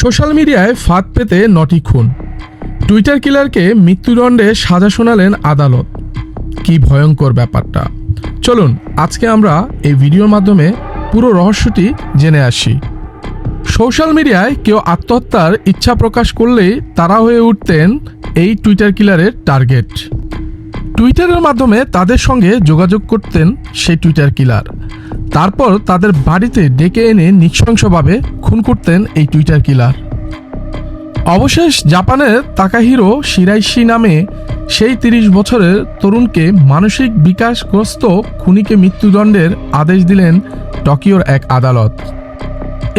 Social মিডিয়ায় ফাঁদ পেতে নটি খুন। টুইটার কিলারকে মৃত্যুদণ্ডে সাজা শোনালেন আদালত। কি ভয়ঙ্কর ব্যাপারটা। চলুন, আজকে আমরা এই ভিডিওর মাধ্যমে পুরো রহস্যটি জেনে আসি। সোশ্যাল মিডিয়ায় কেউ আত্মহত্যার ইচ্ছা প্রকাশ করলেই তারা হয়ে উঠতেন এই টুইটার কিলারের টার্গেট। টুইটারের মাধ্যমে তাদের সঙ্গে যোগাযোগ করতেন সেই টুইটার কিলার। তারপর তাদের বাড়িতে ডেকে এনে নৃশংসভাবে খুন করতেন এই টুইটার কিলার। অবশেষ জাপানের তাকাহিরো শিরাইশি নামে সেই তিরিশ বছরের তরুণকে মানসিক বিকাশগ্রস্ত খুনিকে মৃত্যুদণ্ডের আদেশ দিলেন টোকিওর এক আদালত।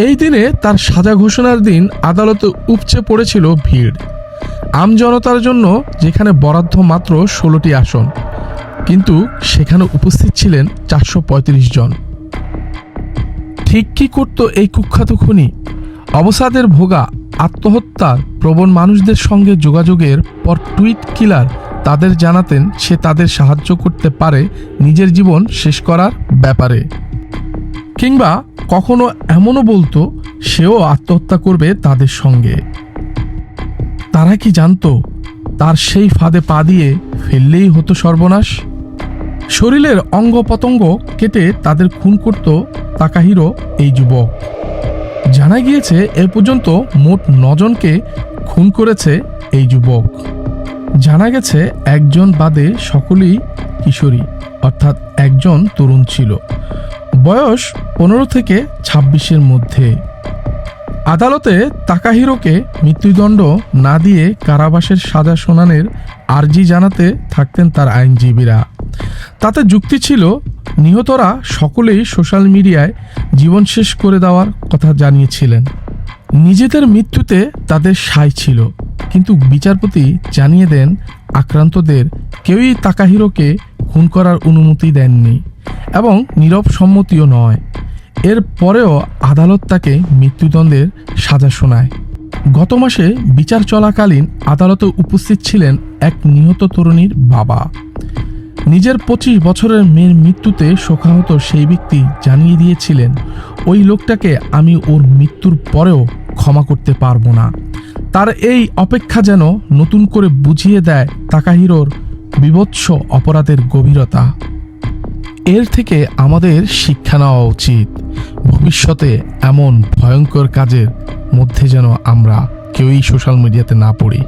এই দিনে তার সাজা ঘোষণার দিন আদালতে উপচে পড়েছিল ভিড়। আমজনতার জন্য যেখানে বরাদ্দ মাত্র ষোলোটি আসন, কিন্তু সেখানে উপস্থিত ছিলেন চারশো পঁয়ত্রিশ জন। ঠিক কি করত এই কুখ্যাত খুনি? অবসাদের ভোগা, আত্মহত্যার প্রবণ মানুষদের সঙ্গে যোগাযোগের পর টুইট কিলার তাদের জানাতেন সে তাদের সাহায্য করতে পারে নিজের জীবন শেষ করার ব্যাপারে। কিংবা কখনো এমনও বলতো, সেও আত্মহত্যা করবে তাদের সঙ্গে। তারা কি জানতো, তার সেই ফাঁদে পা দিয়ে ফেললেই হতো সর্বনাশ? শরীরের অঙ্গ পতঙ্গ কেটে তাদের খুন করত তাকাহিরো এই যুবক। জানা গিয়েছে, এ পর্যন্ত মোট নজনকে খুন করেছে এই যুবক। জানা গেছে, একজন বাদে সকলেই কিশোরী, অর্থাৎ একজন তরুণ ছিল। বয়স পনেরো থেকে ছাব্বিশের মধ্যে। আদালতে তাকাহিরোকে মৃত্যুদণ্ড না দিয়ে কারাবাসের সাজা শোনানের আর্জি জানাতে থাকতেন তার আইনজীবীরা। তাতে যুক্তি ছিল, নিহতরা সকলেই সোশ্যাল মিডিয়ায় জীবন শেষ করে দেওয়ার কথা জানিয়েছিলেন। নিজেদের মৃত্যুতে তাদের সাই ছিল, কিন্তু বিচারপতি জানিয়ে দেন, আক্রান্তদের কেউই তাকাহিরোকে খুন করার অনুমতি দেননি এবং নীরব সম্মতিও নয়। এর পরেও আদালত তাকে মৃত্যুদণ্ডের সাজা শোনায়। গত মাসে বিচার চলাকালীন আদালতে উপস্থিত ছিলেন এক নিহত তরুণীর বাবা। নিজের পঁচিশ বছরের মেয়ের মৃত্যুতে শোকাহত সেই ব্যক্তি জানিয়ে দিয়েছিলেন, ওই লোকটাকে আমি ওর মৃত্যুর পরেও ক্ষমা করতে পারব না। তার এই অপেক্ষা যেন নতুন করে বুঝিয়ে দেয় তাকাহিরোর বিভৎস অপরাধের গভীরতা। এর থেকে আমাদের শিক্ষা নেওয়া উচিত। ভবিষ্যতে এমন ভয়ঙ্কর কাজের মধ্যে যেন আমরা কেউই সোশ্যাল মিডিয়াতে না পড়ি।